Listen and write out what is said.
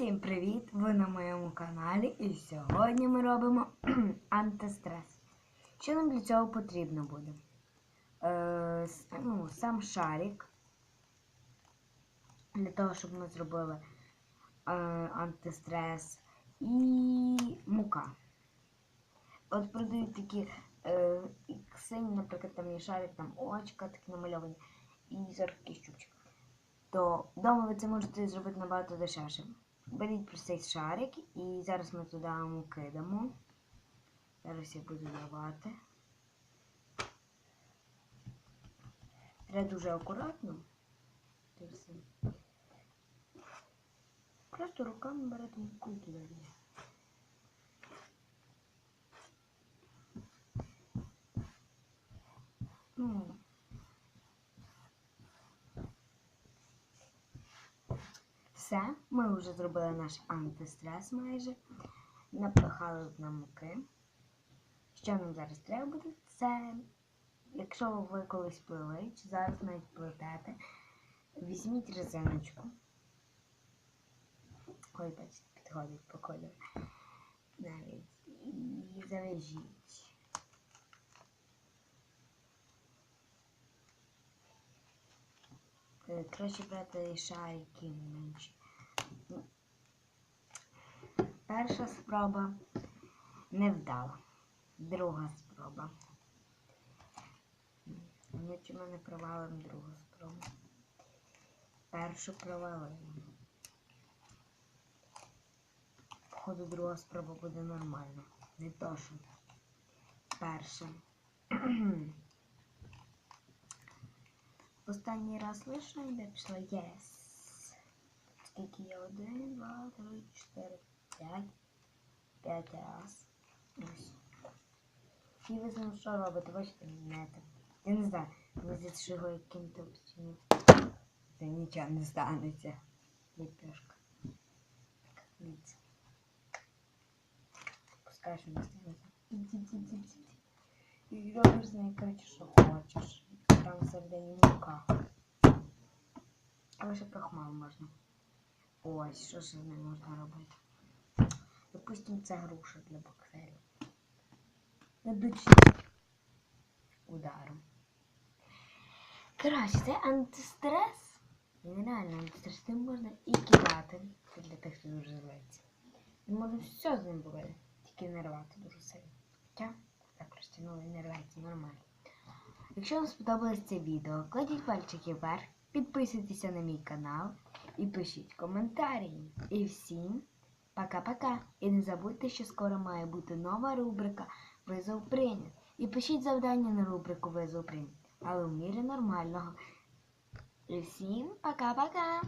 Всім привіт! Ви на моєму каналі і сьогодні ми робимо антистрес. Що нам для цього потрібно буде? Е, ну, сам шарик. Для того, щоб ми зробили е, антистрес і мука. От продають такі е, іксині, наприклад, там є шарик, там очка такі намальовані, і такий щупчик. То вдома ви це можете зробити набагато дешевше. Беріть простий шарик і зараз ми туди муки дамо. Зараз я буду давати. Треба дуже акуратно. Це все. Просто руками берете муку і туди. лє. Ну, Все, ми вже зробили наш антистрес майже. Напихали на муки. Що нам зараз треба буде? Це, якщо ви колись плели, чи зараз навіть плетете, візьміть резиночку. Ой, бачите, підходить по кольору. Навіть. І завяжіть. Е, Краще брати шарики менші. Перша спроба не вдала. Друга спроба. Ми чому не провалимо другу спробу. Першу провалимо. Походу друга спроба буде нормальна. Не то, що перша. Останній раз лише йде пішла єс. Скільки є? Один, два, три, чотири, п'ять. П'ять раз. Ось. І ви знаєте, що робите, бачите, не так. Я не знаю, мені здається, що його яким-то обстіню. Це нічого не станеться. Ліпешка. Так, дивіться. Пускай, що не станеться. Ті-ті-ті-ті-ті. І робиш з нею, коротше, що хочеш. Там всередині мука. Але ще крахмал можна. Ось, що ж з нею можна робити? Допустим, це груша для бактерій. Надучить ударом. Коротше, це антистрес. Він антистрес. Тим можна і кидати. Це для тих, хто дуже зливається. І можна все з ним робити. Тільки не рвати дуже сильно. Хоча так розтягнули і не нормально. Якщо вам сподобалось це відео, кладіть пальчики вверх, підписуйтеся на мій канал і пишіть коментарі. І всім пока-пока. І не забудьте, що скоро має бути нова рубрика Визов прийнят. І пишіть завдання на рубрику Визов прийнят. Але в мірі нормального. І всім пока-пока!